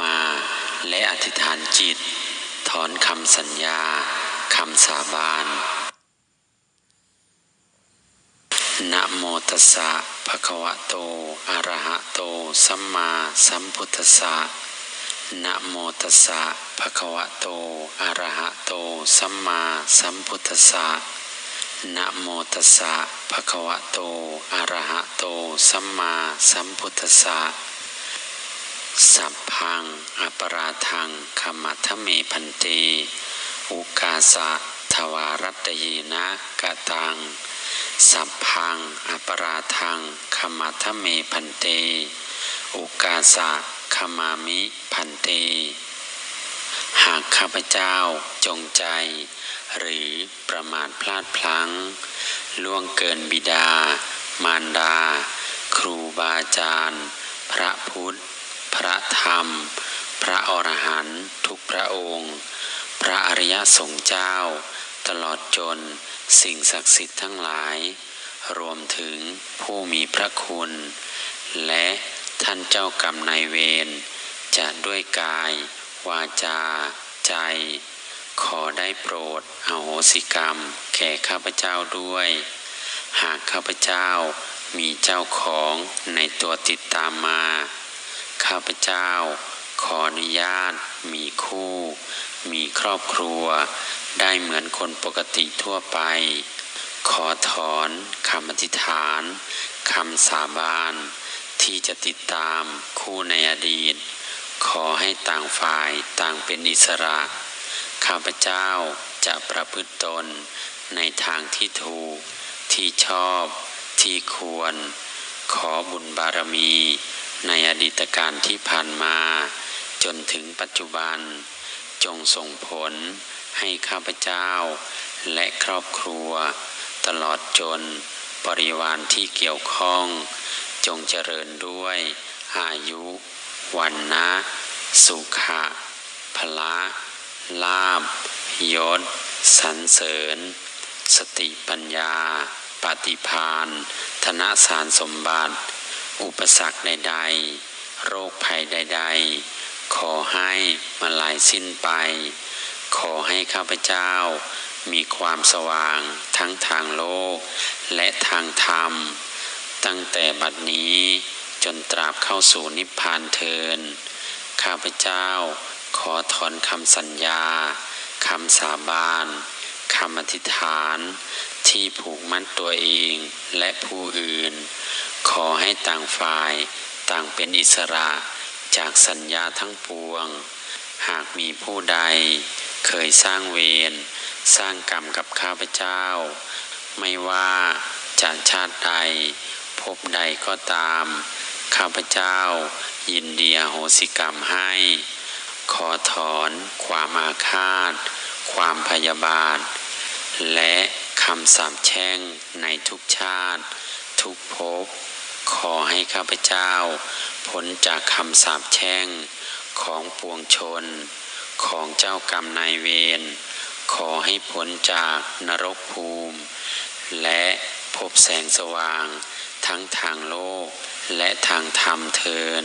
มา และอธิษฐานจิต ถอนคำสัญญาคำสาบานนะโมตัสสะภะคะวะโต อะระหะโต สัมมาสัมพุทธัสสะนะโมตัสสะภะคะวะโต อะระหะโต สัมมาสัมพุทธัสสะนะโมตัสสะภะคะวะโต อะระหะโต สัมมาสัมพุทธัสสะ สัพพังอปราทังขมัทเมพันเตอุกาสะทวารัตเยนะกะตัง สัพพังอปราทังขมัทเมพันเตอุกาสะขมามิพันเตหากข้าพเจ้าจงใจ หรือประมาทพลาดพลั้ง ล่วงเกินบิดา มารดา ครูบาอาจารย์ พระพุทธ พระธรรม พระอรหันต์ทุกพระองค์ พระอริยสงฆ์เจ้า ตลอดจนสิ่งศักดิ์สิทธิ์ทั้งหลาย รวมถึงผู้มีพระคุณ และท่านเจ้ากรรมนายเวรจะด้วยกาย วาจา ใจ ขอได้โปรดอโหสิกรรม แก่ข้าพเจ้าด้วย หากข้าพเจ้ามีเจ้าของในตัวติดตามมา ข้าพเจ้า ขออนุญาต มีคู่ มีครอบครัว ได้เหมือนคนปกติทั่วไป ขอถอนคำอธิษฐานคำสาบาน ที่จะติดตามคู่ในอดีต ขอให้ต่างฝ่ายต่างเป็นอิสระ ข้าพเจ้าจะประพฤติตนในทางที่ถูก ที่ชอบ ที่ควร ขอบุญบารมี ในอดีตการที่ผ่านมา จนถึงปัจจุบัน จงส่งผลให้ข้าพเจ้า และครอบครัว ตลอดจนบริวารที่เกี่ยวข้อง จงเจริญด้วย อายุ วันนะ สุขะพละลาบยศสรรเสริญ สติปัญญา ปฏิพานธนสารสมบัติ อุปสรรคใดๆ โรคภัยใดๆ ขอให้มาลายสิ้นไป ขอให้ข้าพเจ้า มีความสว่างทั้งทางโลก และทางธรรม ตั้งแต่บัดนี้จนตราบเข้าสู่นิพพานเทิน ข้าพเจ้าขอถอนคำสัญญา คำสาบาน คำอธิษฐาน ที่ผูกมัดตัวเองและผู้อื่น ขอให้ต่างฝ่ายต่างเป็นอิสระจากสัญญาทั้งปวง หากมีผู้ใดเคยสร้างเวรสร้างกรรมกับข้าพเจ้า ไม่ว่าจะชาติใดพบใดก็ตาม ข้าพเจ้ายินดีอโหสิกรรมให้ ขอถอนความอาฆาต ความพยาบาท และำสาปแช่งในทุกชาติ ทุกภพ ขอให้ข้าพเจ้าพ้นจากคำสาปแช่งของปวงชน ของเจ้ากรรมนายเวร ขอให้พ้นจากนรกภูมิ และพบแสงสว่าง ทั้งทางโลกและทางธรรมเทิน